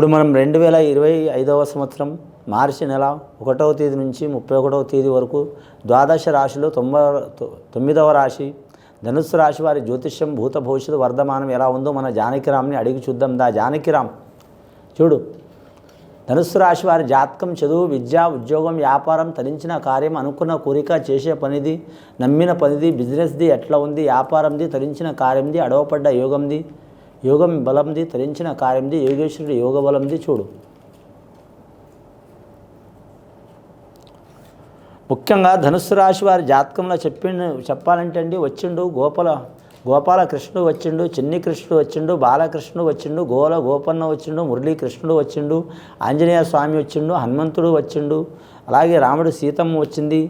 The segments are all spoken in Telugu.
ఇప్పుడు మనం రెండు వేల ఇరవై ఐదవ సంవత్సరం మార్చి నెల ఒకటవ తేదీ నుంచి ముప్పై ఒకటవ తేదీ వరకు ద్వాదశ రాశిలో తొంభై తొమ్మిదవ రాశి ధనుస్సు రాశి వారి జ్యోతిష్యం భూత భవిష్యత్తు వర్ధమానం ఎలా ఉందో మన జానకిరామ్ని అడిగి చూద్దాం దా జానకిరామ్. చూడు. ధనుస్సు రాశి వారి జాతకం చదువు విద్య ఉద్యోగం వ్యాపారం తరించిన కార్యం అనుకున్న కోరిక చేసే పనిది నమ్మిన పనిది బిజినెస్ది ఎట్లా ఉంది వ్యాపారంది తరించిన కార్యంది అడవపడ్డ యోగంది యోగం బలంది తరించిన కార్యంది యోగేశ్వరుడు యోగ బలంది చూడు. ముఖ్యంగా ధనుస్సు రాశి వారి జాతకంలో చెప్పిండు చెప్పాలంటే అండి వచ్చిండు గోపాల గోపాలకృష్ణుడు వచ్చిండు చిన్ని కృష్ణుడు వచ్చిండు బాలకృష్ణుడు వచ్చిండు గోల గోపన్న వచ్చిండు మురళీకృష్ణుడు వచ్చిండు ఆంజనేయ స్వామి వచ్చిండు హనుమంతుడు వచ్చిండు అలాగే రాముడు సీతమ్మ వచ్చింది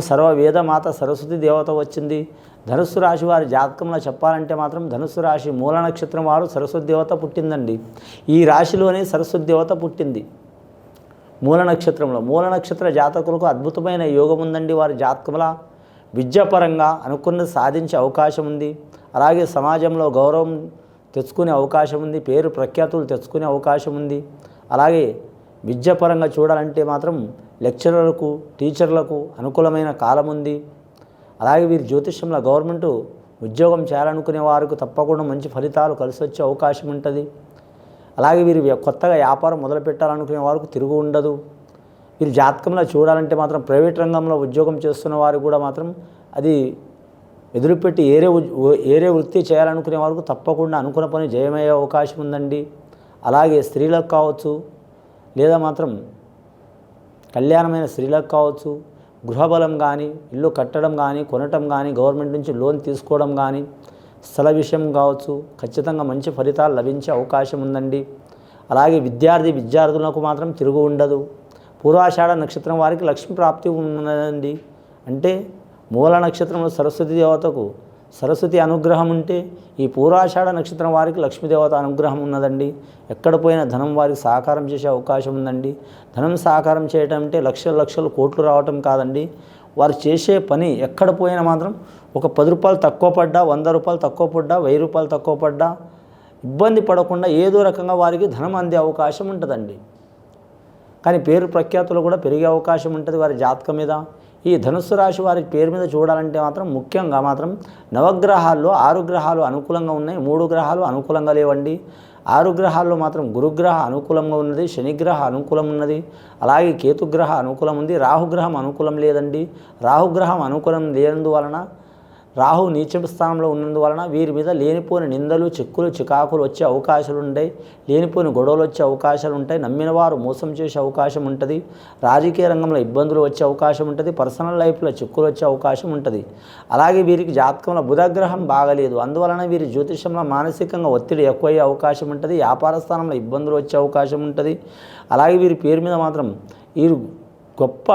సర్వ వేదమాత సరస్వతి దేవత వచ్చింది. ధనుస్సు రాశి వారి జాతకంలో చెప్పాలంటే మాత్రం ధనుస్సు రాశి మూల నక్షత్రం వారు సరస్వతి దేవత పుట్టిందండి. ఈ రాశిలోనే సరస్వతి దేవత పుట్టింది. మూల నక్షత్రంలో మూల నక్షత్ర జాతకులకు అద్భుతమైన యోగం ఉందండి వారి జాతకంలో. విద్యాపరంగా అనుకున్నది సాధించే అవకాశం ఉంది. అలాగే సమాజంలో గౌరవం తెచ్చుకునే అవకాశం ఉంది. పేరు ప్రఖ్యాతులు తెచ్చుకునే అవకాశం ఉంది. అలాగే విద్యాపరంగా చూడాలంటే మాత్రం లెక్చరర్లకు టీచర్లకు అనుకూలమైన కాలం ఉంది. అలాగే వీరి జ్యోతిష్యంలో గవర్నమెంట్ ఉద్యోగం చేయాలనుకునే వారికి తప్పకుండా మంచి ఫలితాలు కలిసి వచ్చే అవకాశం ఉంటుంది. అలాగే వీరు కొత్తగా వ్యాపారం మొదలు పెట్టాలనుకునే వారికి తిరుగు ఉండదు. వీరు జాతకంలో చూడాలంటే మాత్రం ప్రైవేట్ రంగంలో ఉద్యోగం చేస్తున్న వారు కూడా మాత్రం అది ఎదురుపెట్టి ఏరే ఏరే వృత్తి చేయాలనుకునే వారికి తప్పకుండా అనుకున్న పని జయమయ్యే అవకాశం ఉందండి. అలాగే స్త్రీలకు కావచ్చు లేదా మాత్రం కళ్యాణమైన స్త్రీలకు కావచ్చు గృహబలం కానీ ఇల్లు కట్టడం కానీ కొనటం కానీ గవర్నమెంట్ నుంచి లోన్ తీసుకోవడం కానీ స్థల విషయం కావచ్చు ఖచ్చితంగా మంచి ఫలితాలు లభించే అవకాశం ఉందండి. అలాగే విద్యార్థి విద్యార్థులకు మాత్రం తిరుగు ఉండదు. పూర్వాషాఢ నక్షత్రం వారికి లక్ష్మీ ప్రాప్తి ఉన్నదండి. అంటే మూల నక్షత్రంలో సరస్వతి దేవతకు సరస్వతి అనుగ్రహం ఉంటే ఈ పూరాషాఢ నక్షత్రం వారికి లక్ష్మీదేవత అనుగ్రహం ఉన్నదండి. ఎక్కడ పోయినా ధనం వారికి సహకారం చేసే అవకాశం ఉందండి. ధనం సహకారం చేయటం అంటే లక్షల లక్షలు కోట్లు రావటం కాదండి. వారు చేసే పని ఎక్కడ పోయినా మాత్రం ఒక పది రూపాయలు తక్కువ పడ్డా వంద రూపాయలు తక్కువ పడ్డా వెయ్యి రూపాయలు తక్కువ పడ్డా ఇబ్బంది పడకుండా ఏదో రకంగా వారికి ధనం అందే అవకాశం ఉంటుందండి. కానీ పేరు ప్రఖ్యాతులు కూడా పెరిగే అవకాశం ఉంటుంది వారి జాతకం మీద. ఈ ధనుస్సు రాశి వారి పేరు మీద చూడాలంటే మాత్రం ముఖ్యంగా మాత్రం నవగ్రహాల్లో ఆరు గ్రహాలు అనుకూలంగా ఉన్నాయి మూడు గ్రహాలు అనుకూలంగా లేవండి. ఆరు గ్రహాల్లో మాత్రం గురుగ్రహ అనుకూలంగా ఉన్నది శనిగ్రహ అనుకూలం ఉన్నది అలాగే కేతుగ్రహ అనుకూలం ఉంది రాహుగ్రహం అనుకూలం లేదండి. రాహుగ్రహం అనుకూలం లేనందువలన రాహు నీచ స్థానంలో ఉన్నందువలన వీరి మీద లేనిపోని నిందలు చిక్కులు చికాకులు వచ్చే అవకాశాలు ఉంటాయి. లేనిపోని గొడవలు వచ్చే అవకాశాలు ఉంటాయి. నమ్మిన వారు మోసం చేసే అవకాశం ఉంటుంది. రాజకీయ రంగంలో ఇబ్బందులు వచ్చే అవకాశం ఉంటుంది. పర్సనల్ లైఫ్లో చిక్కులు వచ్చే అవకాశం ఉంటుంది. అలాగే వీరికి జాతకంలో బుధగ్రహం బాగలేదు. అందువలన వీరి జ్యోతిషంలో మానసికంగా ఒత్తిడి ఎక్కువయ్యే అవకాశం ఉంటుంది. వ్యాపార స్థానంలో ఇబ్బందులు వచ్చే అవకాశం ఉంటుంది. అలాగే వీరి పేరు మీద మాత్రం వీరు గొప్ప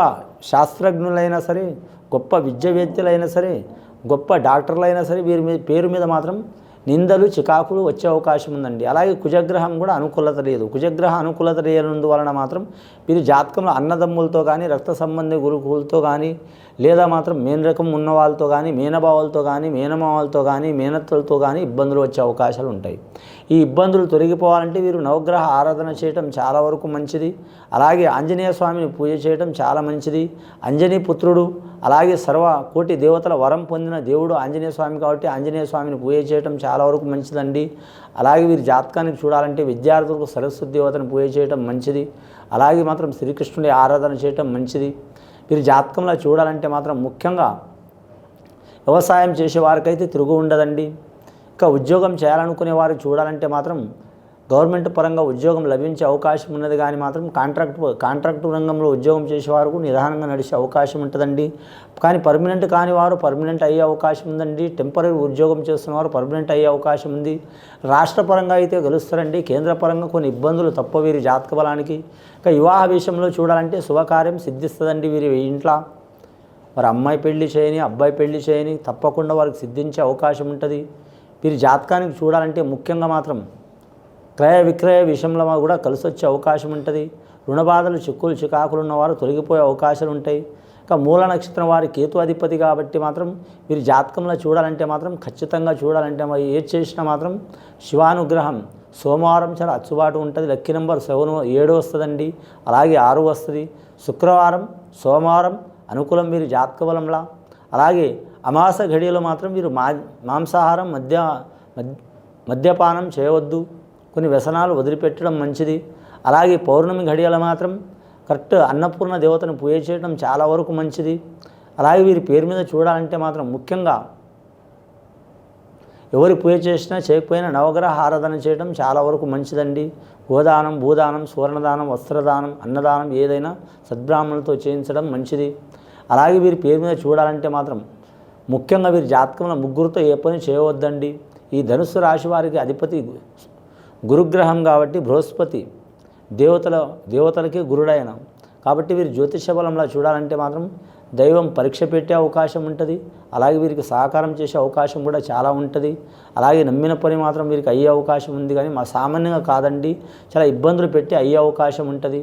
శాస్త్రజ్ఞులైనా సరే గొప్ప విద్యావేత్తలైనా సరే గొప్ప డాక్టర్లైనా సరే వీరి మీద పేరు మీద మాత్రం నిందలు చికాకులు వచ్చే అవకాశం ఉందండి. అలాగే కుజగ్రహం కూడా అనుకూలత లేదు. కుజగ్రహ అనుకూలత లేనందువలన మాత్రం వీరి జాతకంలో అన్నదమ్ములతో కానీ రక్త సంబంధి గురుకులతో కానీ లేదా మాత్రం మేనరకం ఉన్న వాళ్ళతో కానీ మేనబావులతో కానీ మేనమావలతో కానీ మేనత్తలతో కానీ ఇబ్బందులు వచ్చే అవకాశాలు ఉంటాయి. ఈ ఇబ్బందులు తొలగిపోవాలంటే వీరు నవగ్రహ ఆరాధన చేయటం చాలా వరకు మంచిది. అలాగే ఆంజనేయ స్వామిని పూజ చేయటం చాలా మంచిది. అంజనీ పుత్రుడు అలాగే సర్వ కోటి దేవతల వరం పొందిన దేవుడు ఆంజనేయ స్వామి కాబట్టి ఆంజనేయ స్వామిని పూజ చేయటం చాలా వరకు మంచిదండి. అలాగే వీరి జాతకానికి చూడాలంటే విద్యార్థులకు సరస్వతి దేవతను పూజ చేయటం మంచిది. అలాగే మాత్రం శ్రీకృష్ణుడి ఆరాధన చేయటం మంచిది. వీరి జాతకంలో చూడాలంటే మాత్రం ముఖ్యంగా వ్యవసాయం చేసే వారికైతే తిరుగు ఉండదండి. ఇంకా ఉద్యోగం చేయాలనుకునే వారికి చూడాలంటే మాత్రం గవర్నమెంట్ పరంగా ఉద్యోగం లభించే అవకాశం ఉన్నది కానీ మాత్రం కాంట్రాక్ట్ కాంట్రాక్ట్ రంగంలో ఉద్యోగం చేసేవారు నిదానంగా నడిచే అవకాశం ఉంటుందండి. కానీ పర్మనెంట్ కాని వారు పర్మనెంట్ అయ్యే అవకాశం ఉందండి. టెంపరీ ఉద్యోగం చేస్తున్నవారు పర్మనెంట్ అయ్యే అవకాశం ఉంది. రాష్ట్ర పరంగా అయితే గెలుస్తారండి. కేంద్ర పరంగా కొన్ని ఇబ్బందులు తప్ప వీరి జాతక బలానికి. ఇంకా వివాహ విషయంలో చూడాలంటే శుభకార్యం సిద్ధిస్తుందండి వీరి ఇంట్లో. మరి అమ్మాయి పెళ్ళి చేయని అబ్బాయి పెళ్ళి చేయని తప్పకుండా వారికి సిద్ధించే అవకాశం ఉంటుంది. వీరి జాతకానికి చూడాలంటే ముఖ్యంగా మాత్రం క్రయ విక్రయ విషయంలో కూడా కలిసి వచ్చే అవకాశం ఉంటుంది. రుణబాధలు చిక్కులు చికాకులు ఉన్నవారు తొలగిపోయే అవకాశాలు ఉంటాయి. ఇంకా మూల నక్షత్రం వారి కేతు అధిపతి కాబట్టి మాత్రం వీరి జాతకంలో చూడాలంటే మాత్రం ఖచ్చితంగా చూడాలంటే మరి ఏది చేసినా మాత్రం శివానుగ్రహం. సోమవారం చాలా అచ్చుబాటు ఉంటుంది. లక్కీ నెంబర్ సెవెన్ ఏడు వస్తుందండి. అలాగే ఆరు వస్తుంది. శుక్రవారం సోమవారం అనుకూలం వీరి జాతక బలంలా. అలాగే అమాస ఘడియలో మాత్రం మీరు మా మాంసాహారం మద్య మద్యపానం చేయవద్దు. కొన్ని వ్యసనాలు వదిలిపెట్టడం మంచిది. అలాగే పౌర్ణమి ఘడియలు మాత్రం కరెక్ట్ అన్నపూర్ణ దేవతను పూజ చేయడం చాలా వరకు మంచిది. అలాగే వీరి పేరు మీద చూడాలంటే మాత్రం ముఖ్యంగా ఎవరి పూజ చేసినా చేయకపోయినా నవగ్రహ ఆరాధన చేయడం చాలా వరకు మంచిదండి. గోదానం భూదానం సువర్ణదానం వస్త్రదానం అన్నదానం ఏదైనా సద్బ్రాహ్మణులతో చేయించడం మంచిది. అలాగే వీరి పేరు మీద చూడాలంటే మాత్రం ముఖ్యంగా వీరి జాతకంలో ముగ్గురితో ఏ పని చేయవద్దండి. ఈ ధనుస్సు రాశి వారికి అధిపతి గురుగ్రహం కాబట్టి బృహస్పతి దేవతల దేవతలకి గురుడైన. కాబట్టి వీరు జ్యోతిష బలంలా చూడాలంటే మాత్రం దైవం పరీక్ష పెట్టే అవకాశం ఉంటుంది. అలాగే వీరికి సహకారం చేసే అవకాశం కూడా చాలా ఉంటుంది. అలాగే నమ్మిన పని మాత్రం వీరికి అయ్యే అవకాశం ఉంది. కానీ మా సామాన్యంగా కాదండి. చాలా ఇబ్బందులు పెట్టి అయ్యే అవకాశం ఉంటుంది.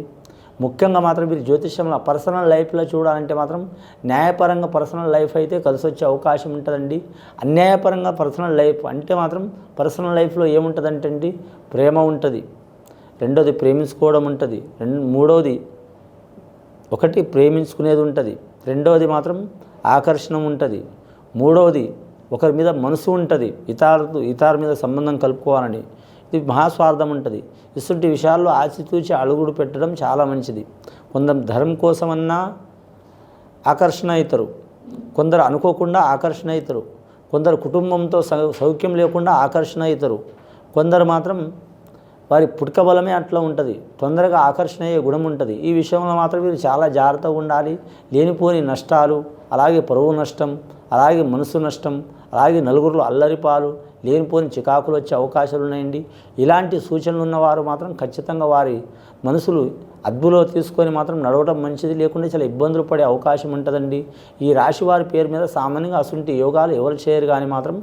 ముఖ్యంగా మాత్రం మీరు జ్యోతిష్యంలో పర్సనల్ లైఫ్లో చూడాలంటే మాత్రం న్యాయపరంగా పర్సనల్ లైఫ్ అయితే కలిసి వచ్చే అవకాశం ఉంటుందండి. అన్యాయపరంగా పర్సనల్ లైఫ్ అంటే మాత్రం పర్సనల్ లైఫ్లో ఏముంటుందంటే అండి ప్రేమ ఉంటుంది. రెండోది ప్రేమించుకోవడం ఉంటుంది. రెండు మూడోది ఒకటి ప్రేమించుకునేది ఉంటుంది. రెండవది మాత్రం ఆకర్షణ ఉంటుంది. మూడవది ఒకరి మీద మనసు ఉంటుంది. ఇతరులతో ఇతర మీద సంబంధం కలుపుకోవాలని. ఇది మహాస్వార్థం ఉంటుంది. ఇటువంటి విషయాల్లో ఆచితూచి అడుగుడు పెట్టడం చాలా మంచిది. కొందరు ధర్మం కోసమన్నా ఆకర్షణ అవుతారు కొందరు అనుకోకుండా ఆకర్షణ అవుతారు కొందరు కుటుంబంతో సౌ- సౌఖ్యం లేకుండా ఆకర్షణ అవుతారు కొందరు మాత్రం వారి పుట్టుక బలమే అట్లా ఉంటుంది. తొందరగా ఆకర్షణ అయ్యే గుణం ఉంటుంది. ఈ విషయంలో మాత్రం మీరు చాలా జాగ్రత్తగా ఉండాలి. లేనిపోని నష్టాలు అలాగే పరువు నష్టం అలాగే మనసు నష్టం అలాగే నలుగురిలో అల్లరిపాలు లేనిపోని చికాకులు వచ్చే అవకాశాలు ఉన్నాయండి. ఇలాంటి సూచనలు ఉన్నవారు మాత్రం ఖచ్చితంగా వారి మనసులు అద్భులో తీసుకొని మాత్రం నడవడం మంచిది లేకుండా చాలా ఇబ్బందులు పడే అవకాశం ఉంటుందండి. ఈ రాశి వారి పేరు మీద సామాన్యంగా అసుంటి యోగాలు ఎవరు చేయరు కానీ మాత్రం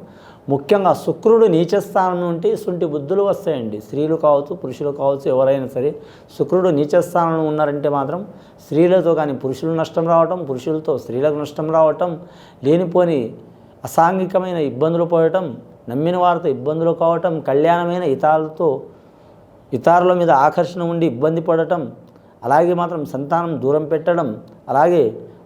ముఖ్యంగా శుక్రుడు నీచస్థానం నుండి ఇసుంటి బుద్ధులు వస్తాయండి. స్త్రీలు కావచ్చు పురుషులు కావచ్చు ఎవరైనా సరే శుక్రుడు నీచస్థానంలో ఉన్నారంటే మాత్రం స్త్రీలతో కానీ పురుషులు నష్టం రావటం పురుషులతో స్త్రీలకు నష్టం రావటం లేనిపోని అసాంఘికమైన ఇబ్బందులు పోవటం నమ్మిన వారితో ఇబ్బందులు కావటం కళ్యాణమైన ఇతరులతో ఇతరుల మీద ఆకర్షణ ఉండి ఇబ్బంది పడటం అలాగే మాత్రం సంతానం దూరం పెట్టడం అలాగే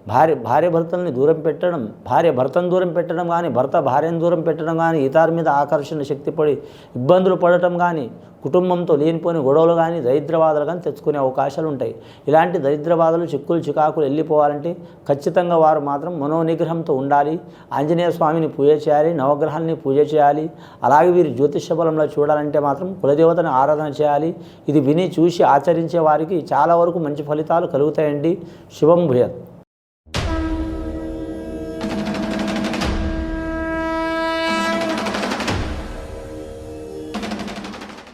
భార్య భార్య భర్తల్ని దూరం పెట్టడం భార్య భర్తను దూరం పెట్టడం కానీ భర్త భార్యను దూరం పెట్టడం కానీ ఇతర మీద ఆకర్షణ శక్తి పడి ఇబ్బందులు పడటం కానీ కుటుంబంతో లేనిపోని గొడవలు కానీ దరిద్రవాదాలు కానీ తెచ్చుకునే అవకాశాలు ఉంటాయి. ఇలాంటి దరిద్రవాదాలు చిక్కులు చికాకులు వెళ్ళిపోవాలంటే ఖచ్చితంగా వారు మాత్రం మనోనిగ్రహంతో ఉండాలి. ఆంజనేయ స్వామిని పూజ చేయాలి నవగ్రహాలని పూజ చేయాలి. అలాగే వీరు జ్యోతిష బలంలో చూడాలంటే మాత్రం కులదేవతను ఆరాధన చేయాలి. ఇది విని చూసి ఆచరించే వారికి చాలా వరకు మంచి ఫలితాలు కలుగుతాయండి. శుభం భూయత్.